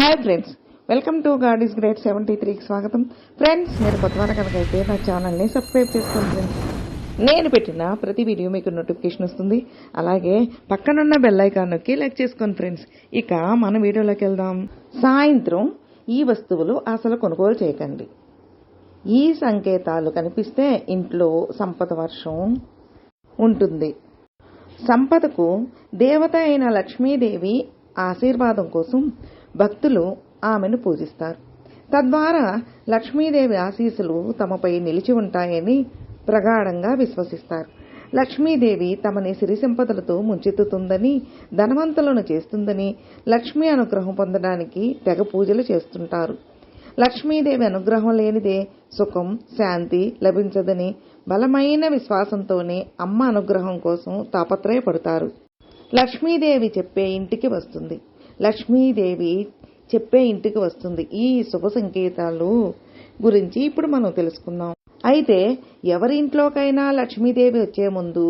Hi friends welcome to god is great seventy త్రీకి స్వాగతం. Friends మీరు కొత్తవారు కనుకైతే నా ఛానల్ని సబ్స్క్రైబ్ చేసుకోండి ఫ్రెండ్స్ నేను పెట్టిన ప్రతి వీడియో మీకు నోటిఫికేషన్ వస్తుంది. అలాగే పక్కనున్న బెల్ ఐకాన్ నొక్కి లైక్ చేసుకోండి ఫ్రెండ్స్ ఇక మన వీడియోలోకి వెళ్దాం. సాయంత్రం ఈ వస్తువులు అసలు కొనుగోలు చేయకండి. ఈ సంకేతాలు కనిపిస్తే ఇంట్లో సంపద వర్షం ఉంటుంది. సంపదకు దేవత అయిన లక్ష్మీదేవి ఆశీర్వాదం కోసం భక్తులు ఆమెను పూజిస్తారు. తద్వారా లక్ష్మీదేవి ఆశీస్సులు తమపై నిలిచి ఉంటాయని ప్రగాఢంగా విశ్వసిస్తారు. లక్ష్మీదేవి తమని సిరి సంపదలతో ముంచెత్తుతుందని ధనవంతులను చేస్తుందని లక్ష్మీ అనుగ్రహం పొందడానికి తెగ పూజలు చేస్తుంటారు. లక్ష్మీదేవి అనుగ్రహం లేనిదే సుఖం శాంతి లభించదని బలమైన విశ్వాసంతోనే అమ్మ అనుగ్రహం కోసం తాపత్రయపడతారు. లక్ష్మీదేవి చెప్పే ఇంటికి వస్తుంది. లక్ష్మీదేవి చెప్పే ఇంటికి వస్తుంది. ఈ శుభ సంకేతాలు గురించి ఇప్పుడు మనం తెలుసుకుందాం. అయితే ఎవరి ఇంట్లోకైనా లక్ష్మీదేవి వచ్చే ముందు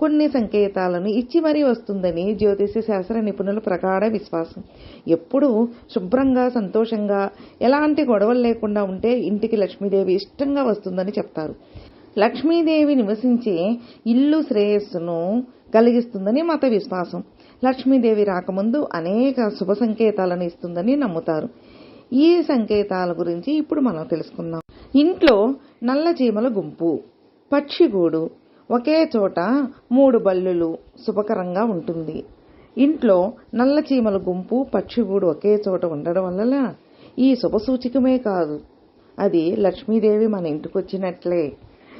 కొన్ని సంకేతాలను ఇచ్చి మరీ వస్తుందని జ్యోతిష శాస్త్ర నిపుణుల ప్రగాఢ విశ్వాసం. ఎప్పుడూ శుభ్రంగా సంతోషంగా ఎలాంటి గొడవలు లేకుండా ఉంటే ఇంటికి లక్ష్మీదేవి ఇష్టంగా వస్తుందని చెప్తారు. లక్ష్మీదేవి నివసించే ఇల్లు శ్రేయస్సును కలిగిస్తుందని మత విశ్వాసం. లక్ష్మీదేవి రాకముందు అనేక శుభ సంకేతాలను ఇస్తుందని నమ్ముతారు. ఈ సంకేతాల గురించి ఇప్పుడు మనం తెలుసుకుందాం. ఇంట్లో నల్ల చీమల గుంపు పక్షిగూడు ఒకే చోట మూడు బల్లులు శుభకరంగా ఉంటుంది. ఇంట్లో నల్ల చీమల గుంపు పక్షిగూడు ఒకే చోట ఉండడం వల్ల ఈ శుభ సూచికమే కాదు. అది లక్ష్మీదేవి మన ఇంటికి వచ్చినట్లే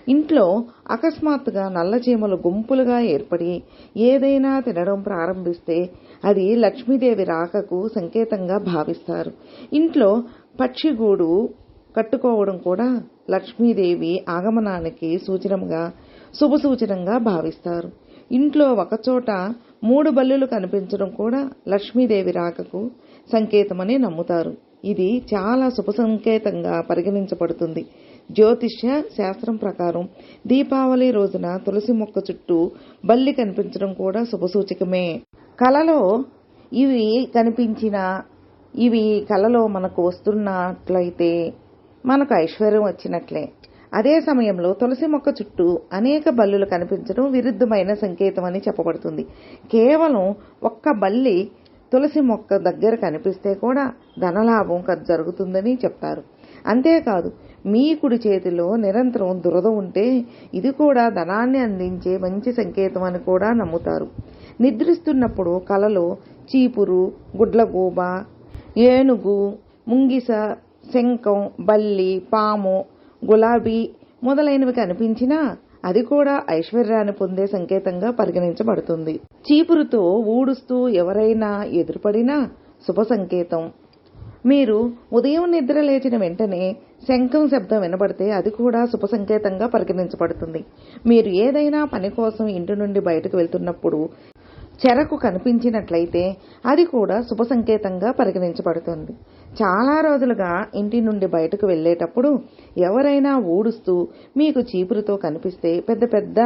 ఇంట్లో అకస్మాత్తుగా నల్లచీమలు గుంపులుగా ఏర్పడి ఏదైనా తినడం ప్రారంభిస్తే అది లక్ష్మీదేవి రాకకు సంకేతంగా భావిస్తారు. ఇంట్లో పక్షిగూడు కట్టుకోవడం కూడా లక్ష్మీదేవి ఆగమనానికి సూచనగా శుభ సూచనంగా భావిస్తారు. ఇంట్లో ఒకచోట మూడు బల్లులు కనిపించడం కూడా లక్ష్మీదేవి రాకకు సంకేతమని నమ్ముతారు. ఇది చాలా శుభ సంకేతంగా పరిగణించబడుతుంది. జ్యోతిష్య శాస్త్రం ప్రకారం దీపావళి రోజున తులసి మొక్క చుట్టూ బల్లి కనిపించడం కూడా శుభసూచకమే. కలలో ఇవి కనిపించిన ఇవి కలలో మనకు వస్తున్నట్లయితే మనకు ఐశ్వర్యం వచ్చినట్లే. అదే సమయంలో తులసి మొక్క చుట్టూ అనేక బల్లులు కనిపించడం విరుద్ధమైన సంకేతం అని చెప్పబడుతుంది. కేవలం ఒక్క బల్లి తులసి మొక్క దగ్గర కనిపిస్తే కూడా ధనలాభం జరుగుతుందని చెప్తారు. అంతేకాదు మీ కుడి చేతిలో నిరంతరం దురద ఉంటే ఇది కూడా ధనాన్ని అందించే మంచి సంకేతం అని కూడా నమ్ముతారు. నిద్రిస్తున్నప్పుడు కలలో చీపురు గుడ్లగూబ ఏనుగు ముంగిస శంఖం బల్లి పాము గులాబీ మొదలైనవి కనిపించినా అది కూడా ఐశ్వర్యాన్ని పొందే సంకేతంగా పరిగణించబడుతుంది. చీపురుతో ఊడుస్తూ ఎవరైనా ఎదురుపడినా శుభ సంకేతం. మీరు ఉదయం నిద్ర లేచిన వెంటనే శంఖం శబ్దం వినబడితే అది కూడా శుభ సంకేతంగా పరిగణించబడుతుంది. మీరు ఏదైనా పని కోసం ఇంటి నుండి బయటకు వెళ్తున్నప్పుడు చెరకు కనిపించినట్లయితే అది కూడా శుభ సంకేతంగా పరిగణించబడుతుంది. చాలా రోజులుగా ఇంటి నుండి బయటకు వెళ్ళేటప్పుడు ఎవరైనా ఊడుస్తూ మీకు చీపురుతో కనిపిస్తే పెద్ద పెద్ద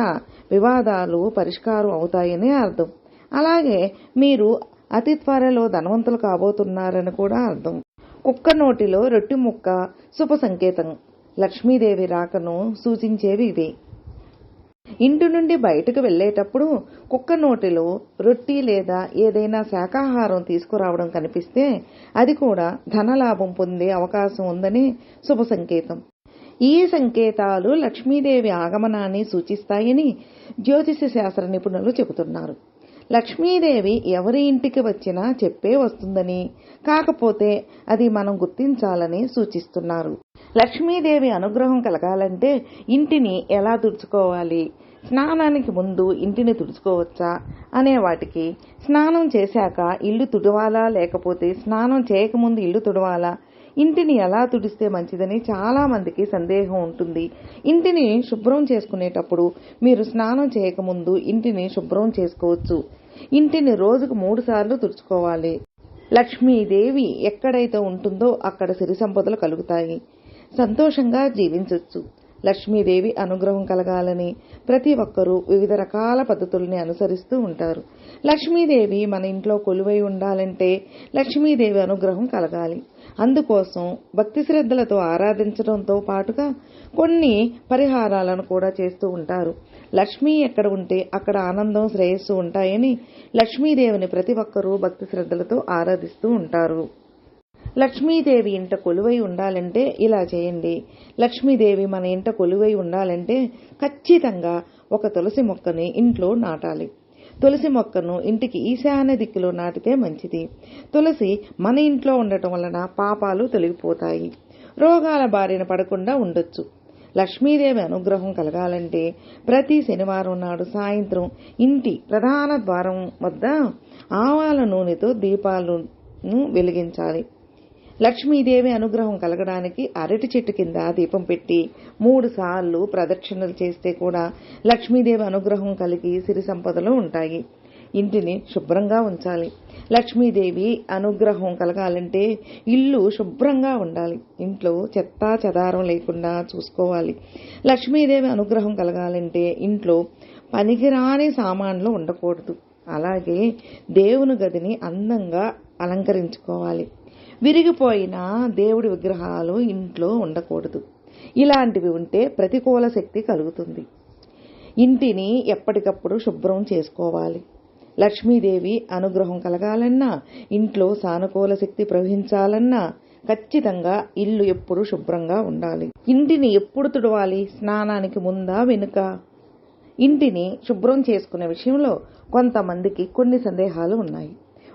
వివాదాలు పరిష్కారం అవుతాయని అర్థం. అలాగే మీరు అతి త్వరలో ధనవంతులు కాబోతున్నారని కూడా అర్థం. కుక్క నోటిలో రొట్టి ముక్క శుభ సంకేతం. లక్ష్మీదేవి రాకను సూచించేవి ఇవే. ఇంటి నుండి బయటకు వెళ్ళేటప్పుడు కుక్క నోటిలో రొట్టి లేదా ఏదైనా శాకాహారం తీసుకురావడం కనిపిస్తే అది కూడా ధనలాభం పొందే అవకాశం ఉందని శుభ సంకేతం. ఈ సంకేతాలు లక్ష్మీదేవి ఆగమనాన్ని సూచిస్తాయని జ్యోతిష శాస్త్ర నిపుణులు చెబుతున్నారు. లక్ష్మీదేవి ఎవరి ఇంటికి వచ్చినా చెప్పే వస్తుందని. కాకపోతే అది మనం గుర్తించాలని సూచిస్తున్నారు. లక్ష్మీదేవి అనుగ్రహం కలగాలంటే ఇంటిని ఎలా తుడుచుకోవాలి? స్నానానికి ముందు ఇంటిని తుడుచుకోవచ్చా? అనే వాటికి స్నానం చేశాక ఇల్లు తుడవాలా? లేకపోతే స్నానం చేయకముందు ఇల్లు తుడవాలా? ఇంటిని ఎలా తుడిస్తే మంచిదని చాలామందికి సందేహం ఉంటుంది. ఇంటిని శుభ్రం చేసుకునేటప్పుడు మీరు స్నానం చేయకముందు ఇంటిని శుభ్రం చేసుకోవచ్చు. ఇంటిని రోజుకు మూడు సార్లు తుడుచుకోవాలి. లక్ష్మీదేవి ఎక్కడైతే ఉంటుందో అక్కడ సిరి సంపదలు కలుగుతాయి. సంతోషంగా జీవించవచ్చు లక్ష్మీదేవి అనుగ్రహం కలగాలని ప్రతి ఒక్కరూ వివిధ రకాల పద్ధతుల్ని అనుసరిస్తూ ఉంటారు. లక్ష్మీదేవి మన ఇంట్లో కొలువై ఉండాలంటే లక్ష్మీదేవి అనుగ్రహం కలగాలి. అందుకోసం భక్తి శ్రద్ధలతో ఆరాధించడంతో పాటుగా కొన్ని పరిహారాలను కూడా చేస్తూ ఉంటారు. లక్ష్మి ఎక్కడ ఉంటే అక్కడ ఆనందం శ్రేయస్సు ఉంటాయని లక్ష్మీదేవిని ప్రతి ఒక్కరూ భక్తి శ్రద్ధలతో ఆరాధిస్తూ ఉంటారు. లక్ష్మీదేవి ఇంట కొలువై ఉండాలంటే ఇలా చేయండి. లక్ష్మీదేవి మన ఇంట కొలువై ఉండాలంటే ఖచ్చితంగా ఒక తులసి మొక్కని ఇంట్లో నాటాలి. తులసి మొక్కను ఇంటికి ఈశాన్య దిక్కులో నాటితే మంచిది. తులసి మన ఇంట్లో ఉండటం వలన పాపాలు తొలగిపోతాయి. రోగాల బారిన పడకుండా ఉండొచ్చు. లక్ష్మీదేవి అనుగ్రహం కలగాలంటే ప్రతి శనివారం నాడు సాయంత్రం ఇంటి ప్రధాన ద్వారం వద్ద ఆవాల నూనెతో దీపాలను వెలిగించాలి. లక్ష్మీదేవి అనుగ్రహం కలగడానికి అరటి చెట్టు కింద దీపం పెట్టి మూడు సార్లు ప్రదక్షిణలు చేస్తే కూడా లక్ష్మీదేవి అనుగ్రహం కలిగి సిరి సంపదలు ఉంటాయి. ఇంటిని శుభ్రంగా ఉంచాలి. లక్ష్మీదేవి అనుగ్రహం కలగాలంటే ఇల్లు శుభ్రంగా ఉండాలి. ఇంట్లో చెత్త చెదారం లేకుండా చూసుకోవాలి. లక్ష్మీదేవి అనుగ్రహం కలగాలంటే ఇంట్లో పనికిరాని సామాన్లు ఉండకూడదు. అలాగే దేవుని గదిని అందంగా అలంకరించుకోవాలి. విరిగిపోయిన దేవుడి విగ్రహాలు ఇంట్లో ఉండకూడదు. ఇలాంటివి ఉంటే ప్రతికూల శక్తి కలుగుతుంది. ఇంటిని ఎప్పటికప్పుడు శుభ్రం చేసుకోవాలి. లక్ష్మీదేవి అనుగ్రహం కలగాలన్నా ఇంట్లో సానుకూల శక్తి ప్రవహించాలన్నా ఖచ్చితంగా ఇల్లు ఎప్పుడు శుభ్రంగా ఉండాలి. ఇంటిని ఎప్పుడు తుడవాలి? స్నానానికి ముందా వెనుక? ఇంటిని శుభ్రం చేసుకునే విషయంలో కొంతమందికి కొన్ని సందేహాలు ఉన్నాయి.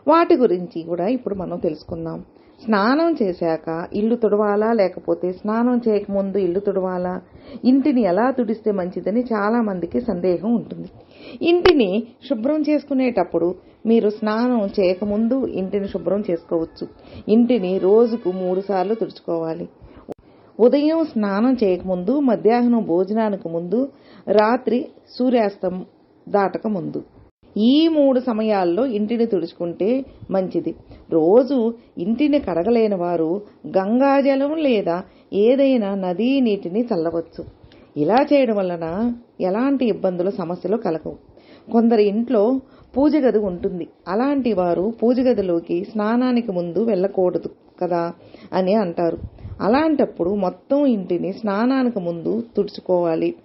వాటి గురించి కూడా ఇప్పుడు మనం తెలుసుకుందాం. స్నానం చేశాక ఇల్లు తుడవాలా? లేకపోతే స్నానం చేయకముందు ఇల్లు తుడవాలా? ఇంటిని ఎలా తుడిస్తే మంచిదని చాలామందికి సందేహం ఉంటుంది. ఇంటిని శుభ్రం చేసుకునేటప్పుడు మీరు స్నానం చేయకముందు ఇంటిని శుభ్రం చేసుకోవచ్చు. ఇంటిని రోజుకు మూడుసార్లు తుడుచుకోవాలి. ఉదయం స్నానం చేయకముందు మధ్యాహ్నం భోజనానికి ముందు రాత్రి సూర్యాస్తం దాటక ముందు. ఈ మూడు సమయాల్లో ఇంటిని తుడుచుకుంటే మంచిది. రోజు ఇంటిని కడగలేని వారు గంగాజలం లేదా ఏదైనా నదీ నీటిని చల్లవచ్చు. ఇలా చేయడం వలన ఎలాంటి ఇబ్బందులు సమస్యలు కలగవు. కొందరి ఇంట్లో పూజ గది ఉంటుంది. అలాంటి వారు పూజ గదిలోకి స్నానానికి ముందు వెళ్ళకూడదు కదా అని అంటారు. అలాంటప్పుడు మొత్తం ఇంటిని స్నానానికి ముందు తుడుచుకోవాలి.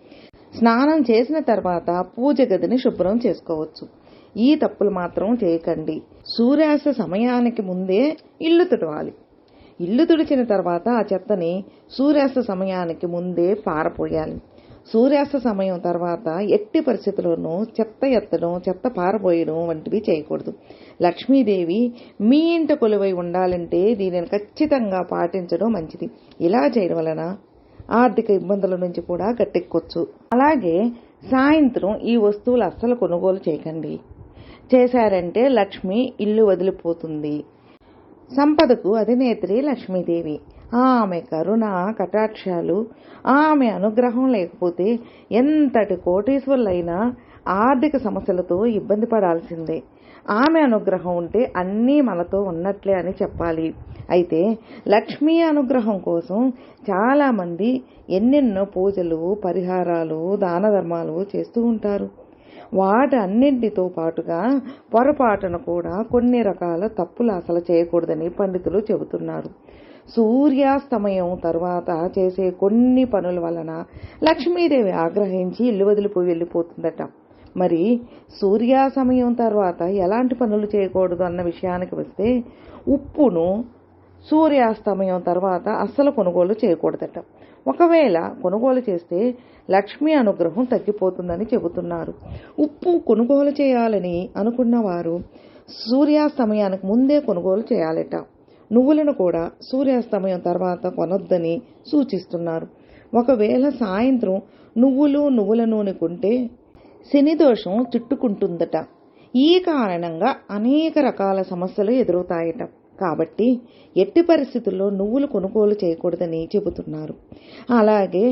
స్నానం చేసిన తర్వాత పూజ గదిని శుభ్రం చేసుకోవచ్చు. ఈ తప్పులు మాత్రం చేయకండి. సూర్యాస్త సమయానికి ముందే ఇల్లు తుడవాలి. ఇల్లు తుడిచిన తర్వాత ఆ చెత్తని సూర్యాస్త సమయానికి ముందే పారపోయాలి. సూర్యాస్త సమయం తర్వాత ఎట్టి పరిస్థితుల్లోనూ చెత్త ఎత్తడం చెత్త పారబోయడం వంటివి చేయకూడదు. లక్ష్మీదేవి మీ ఇంట కొలువై ఉండాలంటే దీనిని ఖచ్చితంగా పాటించడం మంచిది. ఇలా చేయడం వలన ఆర్థిక ఇబ్బందుల నుంచి కూడా గట్టెక్కొచ్చు. అలాగే సాయంత్రం ఈ వస్తువులు అస్సలు కొనుగోలు చేయకండి. చేశారంటే లక్ష్మి ఇల్లు వదిలిపోతుంది. సంపదకు అధినేత్రి లక్ష్మీదేవి. ఆమె కరుణ కటాక్షాలు ఆమె అనుగ్రహం లేకపోతే ఎంతటి కోటీశ్వరులైనా ఆర్థిక సమస్యలతో ఇబ్బంది పడాల్సిందే. ఆమె అనుగ్రహం ఉంటే అన్నీ మనతో ఉన్నట్లే అని చెప్పాలి. అయితే లక్ష్మీ అనుగ్రహం కోసం చాలామంది ఎన్నెన్నో పూజలు పరిహారాలు దాన ధర్మాలు చేస్తూ ఉంటారు. వాటన్నింటితో పాటుగా పొరపాటున కూడా కొన్ని రకాల తప్పులు అసలు చేయకూడదని పండితులు చెబుతున్నారు. సూర్యాస్తమయం తర్వాత చేసే కొన్ని పనుల వలన లక్ష్మీదేవి ఆగ్రహించి ఇల్లు వదిలిపోయి వెళ్ళిపోతుందట. మరి సూర్యాస్తమయం తర్వాత ఎలాంటి పనులు చేయకూడదు అన్న విషయానికి వస్తే ఉప్పును సూర్యాస్తమయం తర్వాత అస్సలు కొనుగోలు చేయకూడదట. ఒకవేళ కొనుగోలు చేస్తే లక్ష్మీ అనుగ్రహం తగ్గిపోతుందని చెబుతున్నారు. ఉప్పు కొనుగోలు చేయాలని అనుకున్న వారు సూర్యాస్తమయానికి ముందే కొనుగోలు చేయాలట. నువ్వులను కూడా సూర్యాస్తమయం తర్వాత కొనొద్దని సూచిస్తున్నారు. ఒకవేళ సాయంత్రం నువ్వులు నువ్వుల నూనె కొంటే శని దోషం చుట్టుకుంటుందట. ఈ కారణంగా అనేక రకాల సమస్యలు ఎదురవుతాయట. కాబట్టి ఎట్టి పరిస్థితుల్లో నువ్వులు కొనుగోలు చేయకూడదని చెబుతున్నారు. అలాగే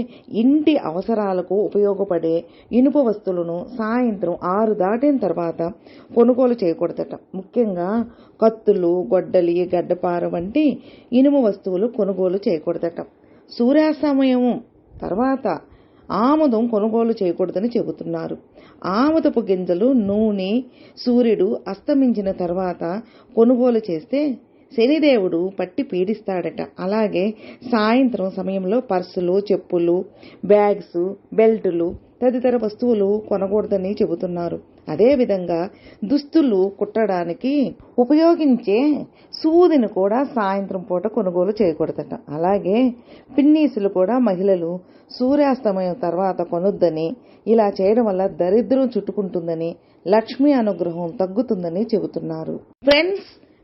ఇంటి అవసరాలకు ఉపయోగపడే ఇనుప వస్తువులను సాయంత్రం ఆరు దాటిన తర్వాత కొనుగోలు చేయకూడదట. ముఖ్యంగా కత్తులు గొడ్డలి గడ్డపార వంటి ఇనుము వస్తువులు కొనుగోలు చేయకూడదట. సూర్యాస్తమయం తర్వాత ఆముదం కొనుగోలు చేయకూడదని చెబుతున్నారు. ఆముదపు గింజలు నూనె సూర్యుడు అస్తమించిన తర్వాత కొనుగోలు చేస్తే శనిదేవుడు పట్టి పీడిస్తాడట. అలాగే సాయంత్రం సమయంలో పర్సులు చెప్పులు బ్యాగ్స్ బెల్టులు తదితర వస్తువులు కొనకూడదని చెబుతున్నారు. అదేవిధంగా దుస్తులు కుట్టడానికి ఉపయోగించే సూదిని కూడా సాయంత్రం పూట కొనుగోలు చేయకూడదట. అలాగే పిన్నీసులు కూడా మహిళలు సూర్యాస్తమయం తర్వాత కొనొద్దని ఇలా చేయడం వల్ల దరిద్రం చుట్టుకుంటుందని లక్ష్మీ అనుగ్రహం తగ్గుతుందని చెబుతున్నారు. ఫ్రెండ్స్